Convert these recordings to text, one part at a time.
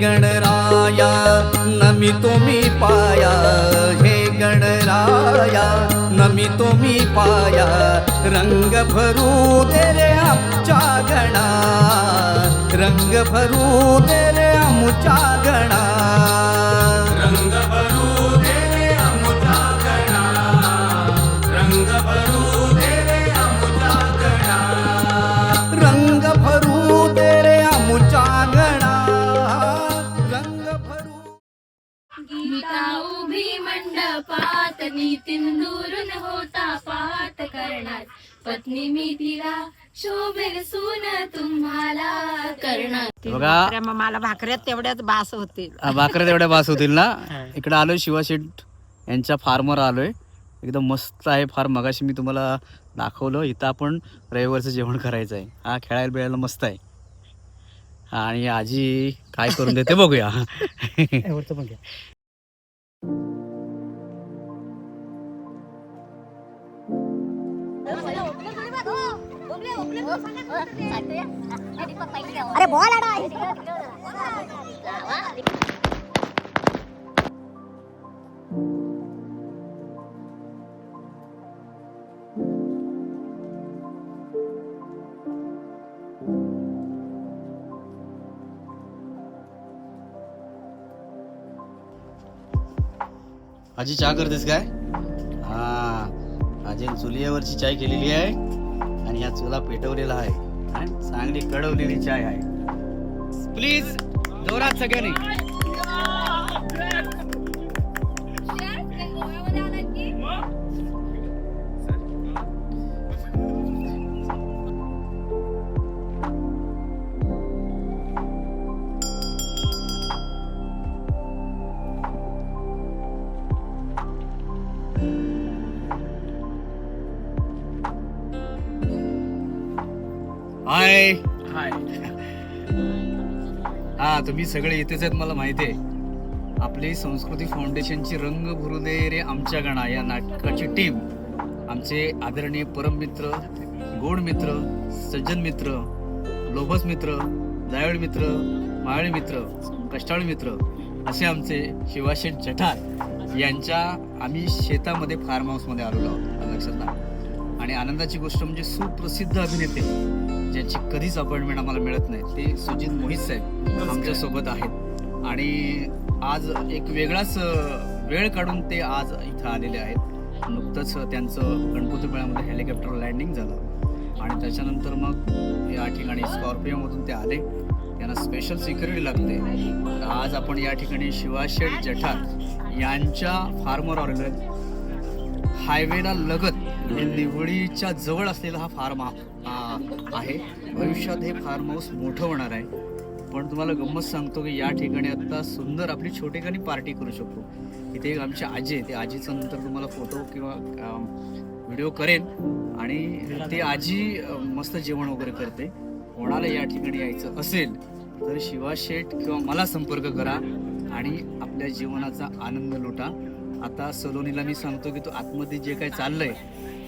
गणराया नमी मी पाया. हे गणराया नमी मी पाया. रंग भरू दे रे आमच्या गणा. रंग भरू दे रे आमच्या गणा. मंडपात नितीन होता पाठ करणार. पत्नी मी तिला शोभेल सून तुम्हाला करणार. मला भाकऱ्यात तेवढ्याच बास होतील. भाकऱ्या तेवढ्या बास होतील ना? इकडे आलोय शिवाशेठ यांच्या फार्मवर आलोय. एकदम मस्त आहे फार. मगाशी मी तुम्हाला दाखवलं इथं आपण रविवारचं जेवण करायचं आहे. हा खेळायला बिळायला मस्त आहे. हा, आणि आजी काय करून देते बघूया. अरे बोल आजी चहा करतेस काय? हा. आजी चुलीवरची चाय केलेली आहे आणि ह्या चुला पेटवलेला आहे. आणि चांगली कडवलेली चाय आहे. प्लीज जोरात सगळ्यांनी. हाय हाय हा तुम्ही सगळे इथेच आहेत मला माहिती आहे. आपली संस्कृती फाउंडेशनची रंग भरू दे रे आमच्या गणा या नाटकाची टीम आमचे आदरणीय परममित्र गोड मित्र सज्जन मित्र लोभस मित्र जायळ मित्र मायाळी मित्र कष्टाळू मित्र असे आमचे शिवाशेठ जठार यांच्या आम्ही शेतामध्ये फार्म हाऊसमध्ये आलेलो आहोत लक्षात. आणि आनंदाची गोष्ट म्हणजे सुप्रसिद्ध अभिनेते. ज्याची कधीच अपॉइंटमेंट आम्हाला मिळत नाही ते सुजित मोहित साहेब आमच्यासोबत आहेत. आणि आज एक वेगळाच वेळ काढून ते आज इथं आलेले आहेत. नुकतंच त्यांचं गणपतीपुळ्यामध्ये हेलिकॉप्टर लँडिंग झालं. आणि त्याच्यानंतर मग या ठिकाणी स्कॉर्पिओमधून ते आले. त्यांना स्पेशल सिक्युरिटी लागते. तर आज आपण या ठिकाणी शिवाशेठ जठार यांच्या फार्मवर आलेलो आहे हायवेला लगत म्हणजे निवळीच्या जवळ असलेला हा फार्म आहे. भविष्यात हे फार्म हाऊस मोठं होणार आहे. पण तुम्हाला गंमत सांगतो की या ठिकाणी आत्ता सुंदर आपली छोटेखानी पार्टी करू शकतो. इथे एक आमची आजी आहे. ते आजीचं नंतर तुम्हाला फोटो किंवा व्हिडिओ करेन. आणि ते आजी मस्त जेवण वगैरे करते. कोणाला या ठिकाणी यायचं असेल तर शिवा शेठ किंवा मला संपर्क करा आणि आपल्या जीवनाचा आनंद लुटा. आता सलोनीला मी सांगतो की तो आतमध्ये जे काही चाललंय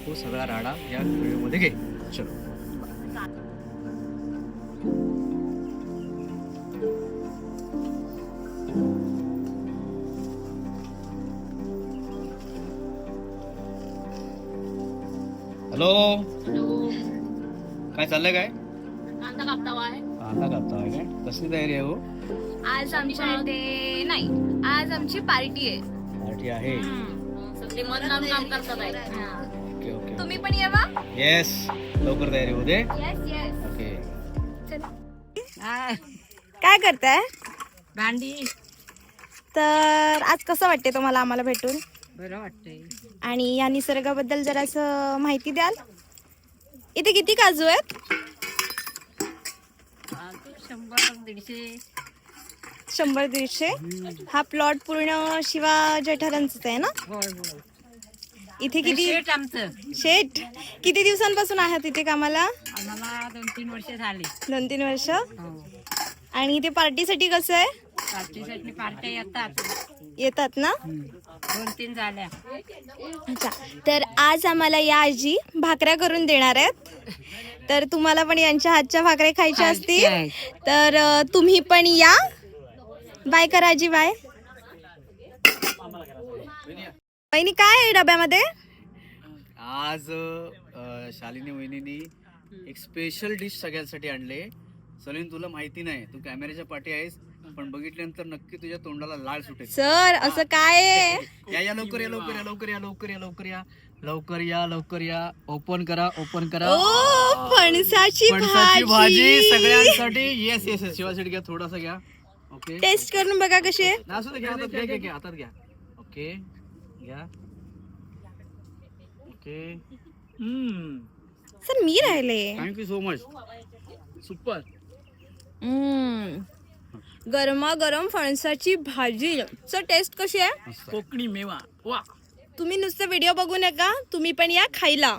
तो सगळा राडा या व्हिडिओमध्ये घे. चलो हॅलो काय चाललंय काय? कांदा कापता आहे कांदा कापता आहे काय? कसली तयारी आहे हो? आज आमच्या इथे नाही आज आमची पार्टी आहे. पार्टी आहे? सगळे मन काम करतात आहे. Okay okay. तुम्ही पण येवा? येस लवकर तयारी होते येस येस ओके काय करताय? भांडी. तर आज कसं वाटते तुम्हाला आम्हाला भेटून? बरं वाटतंय. आणि या निसर्गाबद्दल जरासं माहिती द्याल? इथे किती काजू आहेत? शंभर दीडशे. शंभर दीडशे. हा प्लॉट पूर्ण शिवा जठारांचाच आहे ना? होय होय. इथे किती शेट आमचं. शेठ किती दिवसांपासून आहात इथे कामाला? आम्हाला दोन तीन वर्ष झाली. दोन तीन वर्ष? हो. आणि इथे पार्टीसाठी कसं आहे? पार्टीसाठी पार्ट्या येतात. येतात ना? दोन तीन झाल्या. अच्छा. तर आज आम्हाला या आजी भाकऱ्या करून देणार आहेत. तर तुम्हाला पण यांच्या हातच्या भाकऱ्या खायच्या खायच्या असतील. आहेत. तर अ, तुम्ही पण या. बाय करा आजी बाय. वहिनी काय आहे डब्यामध्ये? आज अ, शालिनी वहिनीनी एक स्पेशल डिश सगळ्यांसाठी आणले. सलीन तुला माहिती नाही तू कॅमेऱ्याच्या पाठी आहेस पण बघितल्यानंतर नक्की तुझ्या तोंडाला लाळ सुटेल. सर असं काय आहे? या या लवकर या लवकर या लवकर या लवकर या लवकर या लवकर या लवकर या. ओपन करा ओपन करा. ओ फणसाची फणसाची भाजी भाजी. सगळ्यांसाठी. येस येस येस शिवासाठी घ्या थोडासा घ्या. ओके टेस्ट करून बघा कशी आहे. असू दे, घ्या हातात घ्या घ्या घ्या हातात घ्या. ओके घ्या ओके. सर मी राहिले. थँक्यू सो मच सुपर गरमा गरम फणसाची भाजी. सर टेस्ट कशी आहे? कोकणी मेवा. वा. तुम्ही नुसतं व्हिडिओ बघू नका. तुम्ही पण या खायला.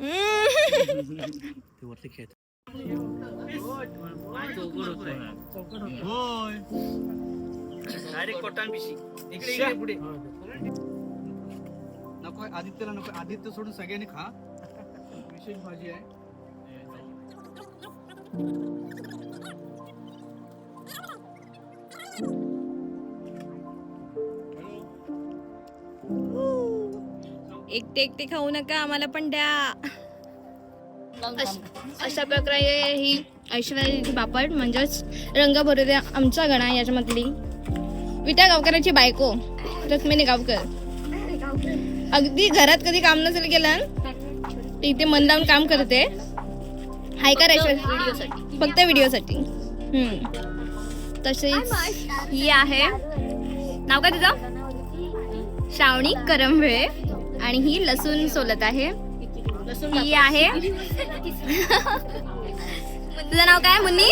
हम्म. ते वरती खेळ डायरेक्ट कोटान पिशी इकडे इकडे पुढे. नको आदित्यला नको. आदित्य सोडून सगळ्यांनी खा. विशेष भाजी आहे. एकटे एकटे खाऊ नका आम्हाला पण द्या. अश- अशा प्रकारे ही ऐश्वर्याची बापट म्हणजेच रंग भरू द्या आमचा गणा याच्यामधली. विटा गावकराची बायको रश्मिनी गावकर. अगदी घरात कधी काम नसेल केलं इथे मन लावून काम करते. हाय का ऐश्वर्या फक्त व्हिडिओसाठी. तसेच ही आहे. नाव काय तिचं श्रावणी करंभे आणि ही लसूण सोलत आहे. ही आहे. तुझं नाव काय मुन्नी?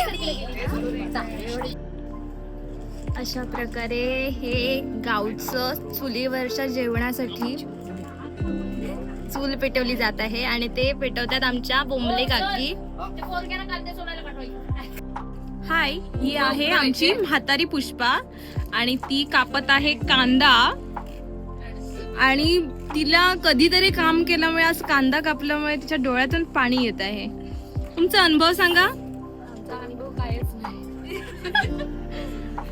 अशा प्रकारे हे गावचं चुलीवरच्या जेवणासाठी चूल पेटवली जात आहे आणि ते पेटवतात आमच्या बोंबले काकी. हाय ही आहे आमची म्हातारी पुष्पा आणि ती कापत आहे कांदा. आणि तिला कधीतरी काम केल्यामुळे आज कांदा कापल्यामुळे तिच्या डोळ्यातून पाणी येत आहे. तुमचा अनुभव सांगा.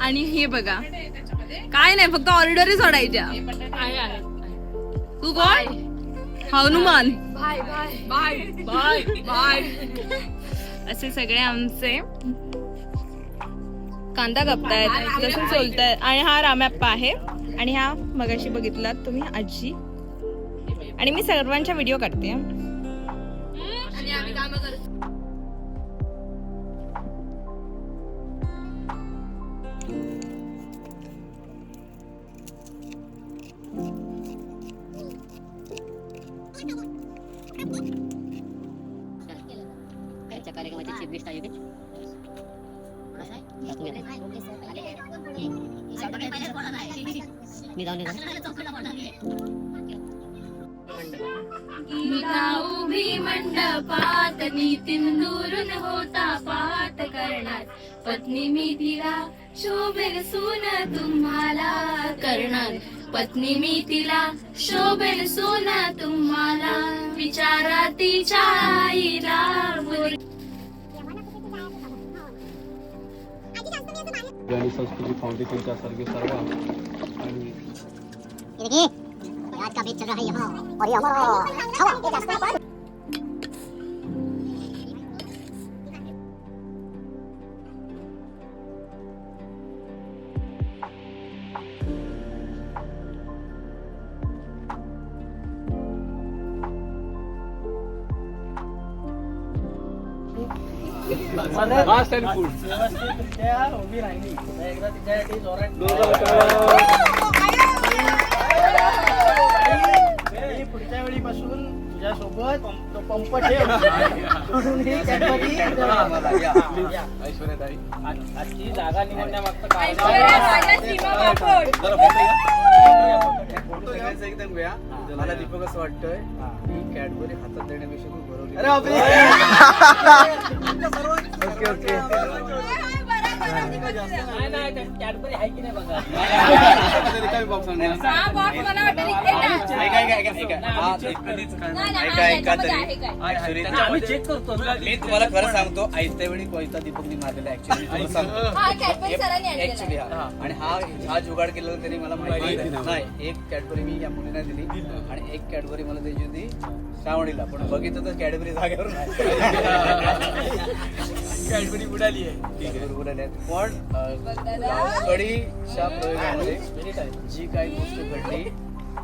आणि हे बघा. काय नाही फक्त ऑर्डरही सोडायच्या तू कोण हनुमान. असे सगळे आमचे कांदा कापतायत लसूण सोलतायत. आणि हा रामॅप्पा आहे. आणि हा मगाशी बघितलात तुम्ही आजी. आणि मी सर्वांच्या व्हिडिओ काढते. त्यांच्या कार्यक्रमाची चीफ आहे मी जाऊन उभी मंडपात नितीन होता पाठ करणार पत्नी मी तिला शोभेल सून तुम्हाला करणार. पत्नी मी तिला शोभेल सून तुम्हाला विचारा तिच्या आईला मुली आणि संस्कृती फाउंडेशनच्या सारखे सर्व. आणि ये देखिए आज का मैच चल रहा है? यहाँ और ये हमारा फास्ट अँड फूड पुढच्या वेळीपासून तुझ्यासोबत तो पंप ठेव ही ऐश्वर्याताई आजची जागा निवडण्यामागचं कारण फोटो घ्यायचा एकदम वेळा मला दीपक असं वाटतंय ही कॅडबरी हातात देण्यापेक्षा खूप बरोबर नाही नाही कॅडबरी आहे की नाही बघा. हा हा, हा, आम्ही चेक करतो मी तुम्हाला खरं सांगतो आयत्या वेळी कोयता दीपकनी मारलेला ऍक्च्युली सांगतो. हा. ऍक्च्युली. हा. आणि हा हा जुगाड केलेला तरी मला माहिती नाही. नाही एक कॅडबरी मी या मुलीला दिली आणि एक कॅडबरी मला द्यायची होती श्रावणीला. पण बघितलं तर कॅडबरी जागेवर नाही. कॅडबरी उडाली आहे. उडाल्या आहेत. पण अं, कडीच्या प्रयोगामध्ये जी काही गोष्ट घडली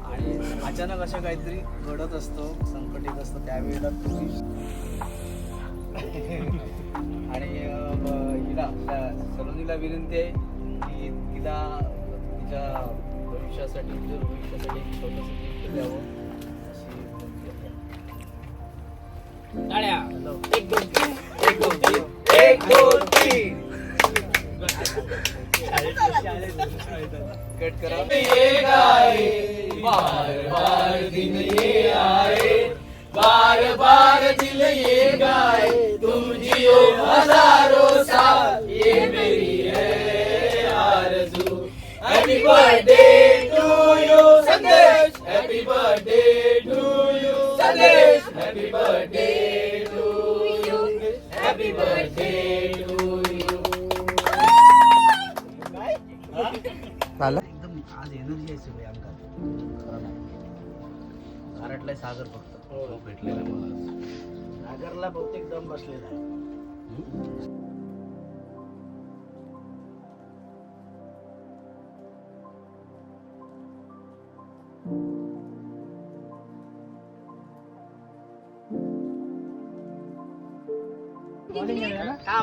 आणि अचानक अशा काहीतरी घडत असतो संकट येत असतं त्यावेळेला तुम्ही आणि हिला सलोनीला विनंती आहे तिला तिच्या भविष्यासाठी उज्ज्वल भविष्यासाठी छोटंसं द्यावं. अशी. टाळ्या एक दोन तीन. एक दोन तीन. एक दोन तीन. कट करा. एकदम आज एनर्जी आहे सगळी अंगात. खरं नाही. घारटलाय सागर फक्त. हो. भेटलेला मला. सागरला बहुतेक दम बसलेला आहे.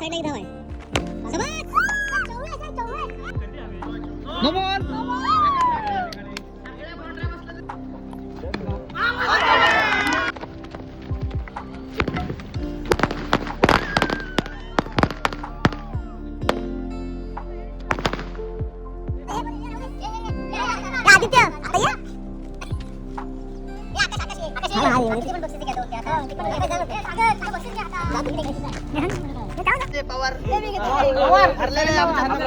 साईडला एक धाव आहे आदित्य घ्यायचं. पवार. पवार. हरलेले आमचा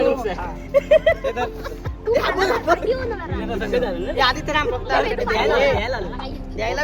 आदित्यराम फक्त द्यायला द्यायला